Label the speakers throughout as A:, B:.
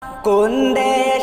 A: Con đe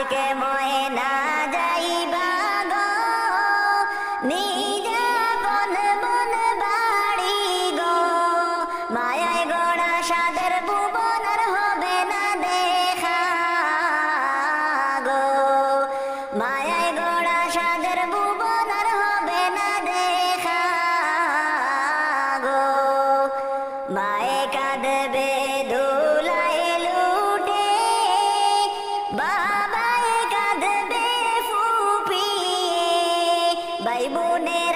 A: আজকে ময়না যাইবা গো Pune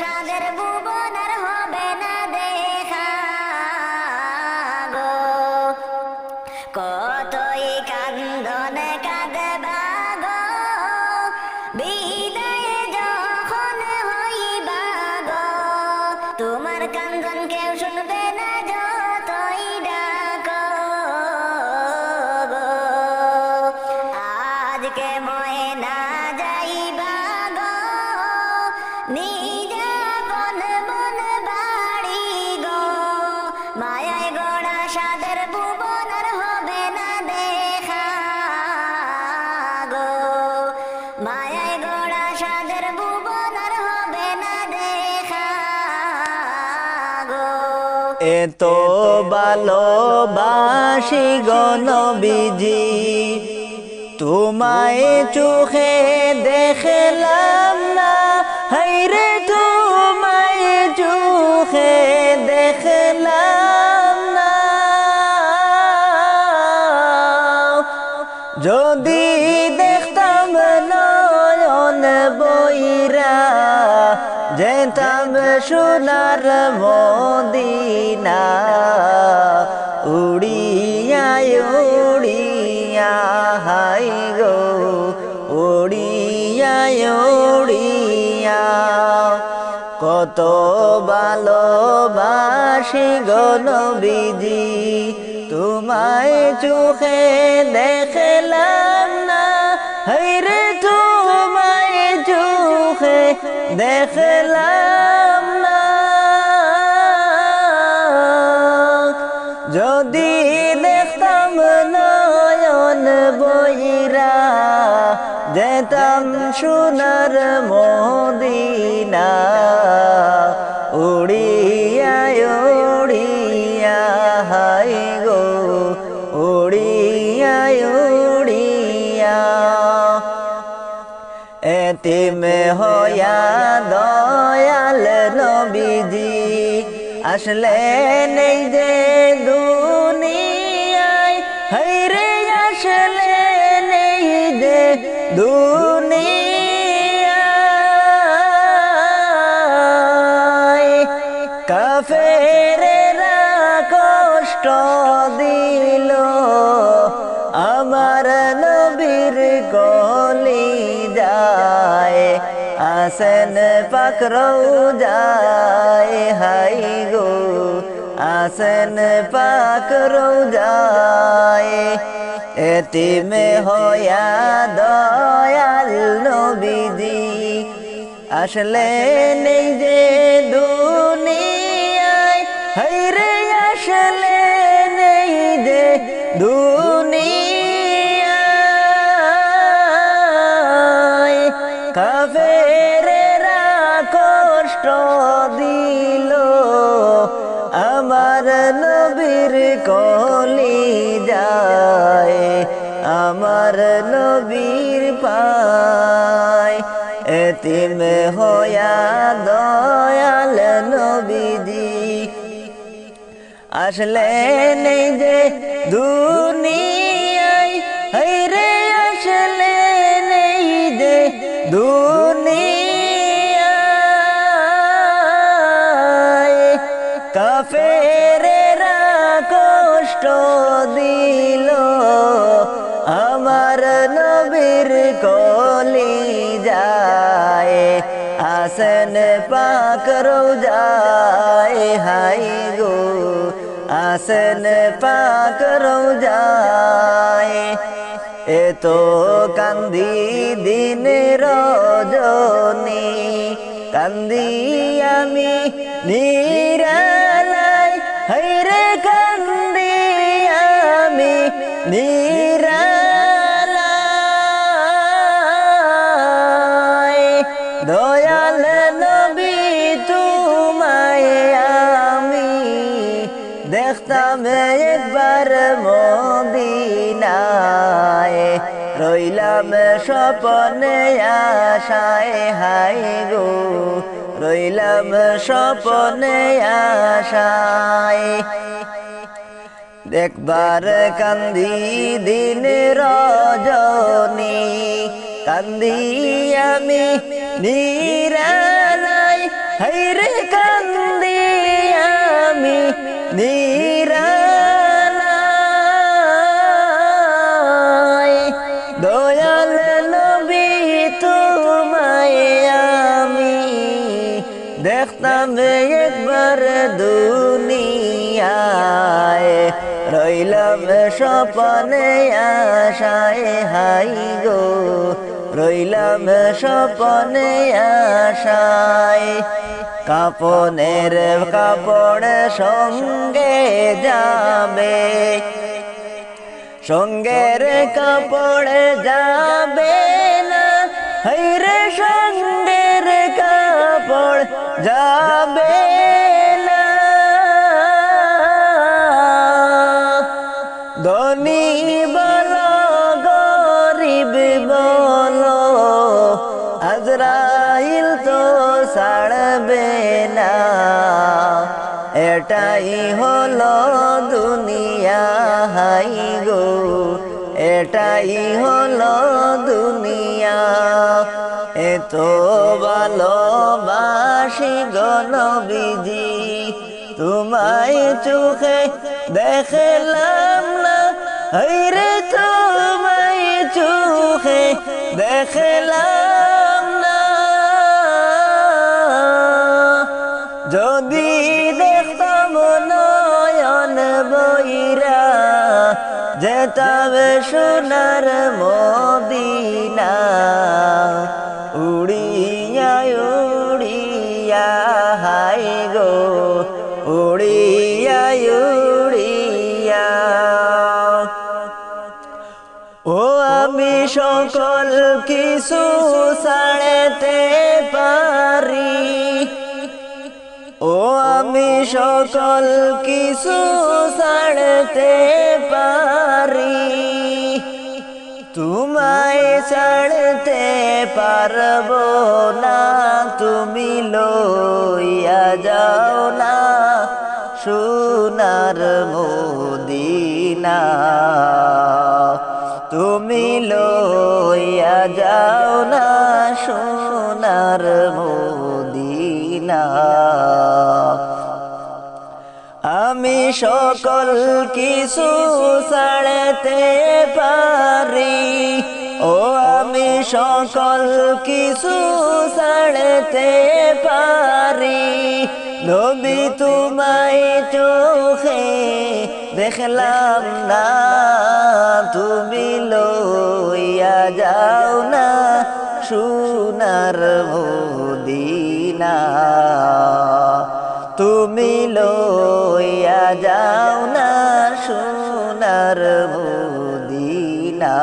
A: সাদের
B: ভুবনার হবে না দেখা গো। কতই কান্দন কাঁদবা গো। বিদায় যখন হইবা গো, তোমার কান্দন কেউ শুনবে না যতই ডাকো গো। আজকে ময়না যাইবা গো নিজা
A: ভালোবাসি গণবিজি তোমায় চোখে দেখলাম না হাইরে তোমায় চোখে দেখলাম না। যদি দেখতাম নয়ন বইরা, যেতাম সোনার মদিনা। কত ভালোবাসি গণবিজি তোমায় চোখে দেখলাম না। হৈরে তোমায় চোখে দেখলাম এতিম হয়া দয়াল নবীজি আসলে নেই যে দুনিয়ায়। হাইরে আসলে নেই যে দুনিয়ায় আসেন পাকরও যায় হাই গো। আসেন পাকরও যায় এতিমে হইয়া দয়াল নবীজি। আসলে নেই যে দুনিয়ায়, হাইরে আসলে নেই যে দুনিয়ায় এতিম হয়া দয়াল নবীজি। আসলে নেই যে দুনিয়ায় হাইরে আসলে নেই যে দুনিয়ায়। কাফেরেরা কষ্ট দিল আমার নবীর কলি আসেন পাক রোজায়, হাই গো। আসেন পাক রোজায়, এ তো কান্দি দিন রজনী। কান্দি আমি নিরালাই রইলাম স্বপনে আশায় হাই গো। রইলাম স্বপনে আশায়। দেখবার কান্দি দিন রজনী, কান্দি আমি নিরালাই হৈরে কান্দি আমি নিরালাই স্বপনে আশায়, হাই গো। রইলাম স্বপনে আশায়। কাপনের কাপড় সঙ্গে যাবে। সঙ্গের কাপড় যাবে না হৈরে সঙ্গের কাপড় যাবে। এটাই হলো দুনিয়া, হাই গো। এটাই হলো দুনিয়া। এত ভালোবাসি গণবিজি তোমায় চোখে দেখলাম না। হৈরে তোমায় চোখে দেখলাম যেতাম সোনার মদিনা উড়িয়া উড়িয়া, হাই গো, উড়িয়া উড়িয়া। ও আমি সকল কিছু ছাড়তে পারি আমি সকল কিছু ছাড়তে পারি। তোমায় ছাড়তে পারব না, তুমি লইয়া যাও না। সোনার মদিনা সকল কিছু ছাড়তে পারি। ও আমি সকল কিছু ছাড়তে পারি। নবী তোমায় চোখে দেখলাম না, তুমি লইয়া যাও না, সোনার মদিনা। তুমি লইয়া যাও না সোনার মদিনা।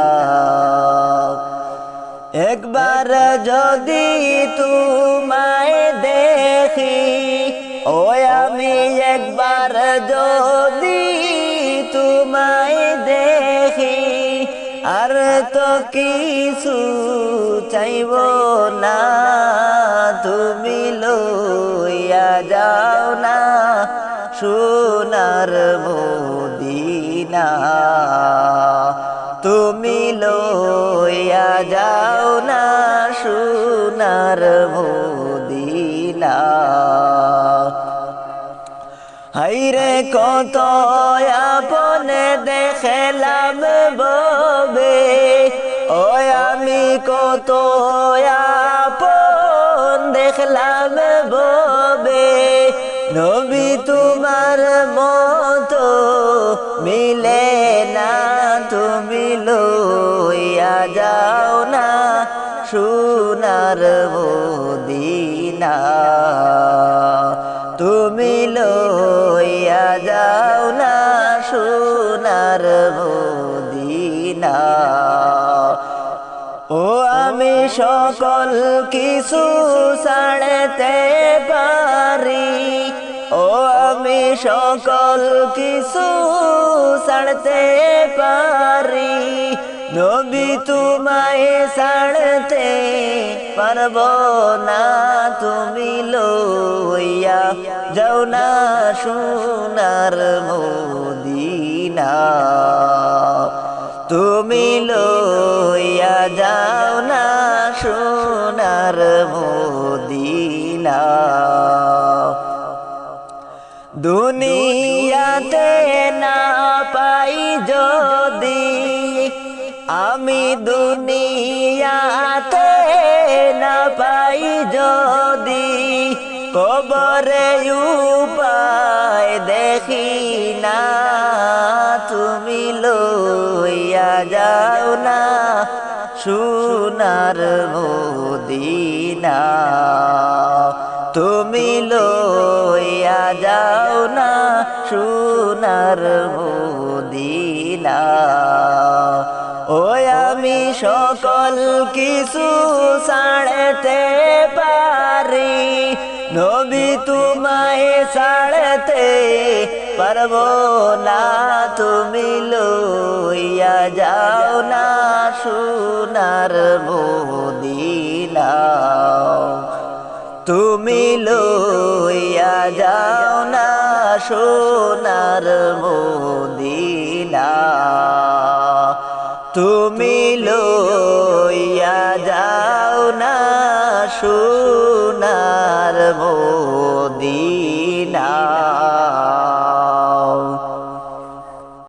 A: একবার যদি তোমায় দেখি, ও আমি একবার যদি তোমায় দেখি, আর তো কিছু চাইব না। তুমি না সোনার মদিনা। তুমি লইয়া যাও না সোনার মদিনা। হাইরে কত আপনে দেখলাম ববে। ও আমি কত মতো মিলে না, তুমি লইয়া যাও না, সোনার মদিনা। তুমি লইয়া যাও না, সোনার মদিনা। ও আমি সকল কিছু ও আমি সকল কিছু ছাড়তে পারি। নবী তোমায় ছাড়তে পারব না তুমি লইয়া। যাও না সোনার মদিনা। তুমি লইয়া যাও না সোনার মদিনা। দুনিয়াতে না পাই যদি আমি দুনিয়াতে না পাই যদি কবরে উপায় দেখি না, তুমি লইয়া যাও না সোনার মদিনা। সোনার মদিনা। ও আমি সকল কিছু ছাড়তে পারি। নবী তোমায় ছাড়তে পারব না, তুমি লইয়া যাও না সোনার মদিনা। তুমি লইয়া যাও সোনার মদিনা। তুমি লইয়া যাও না সোনার মদিনা।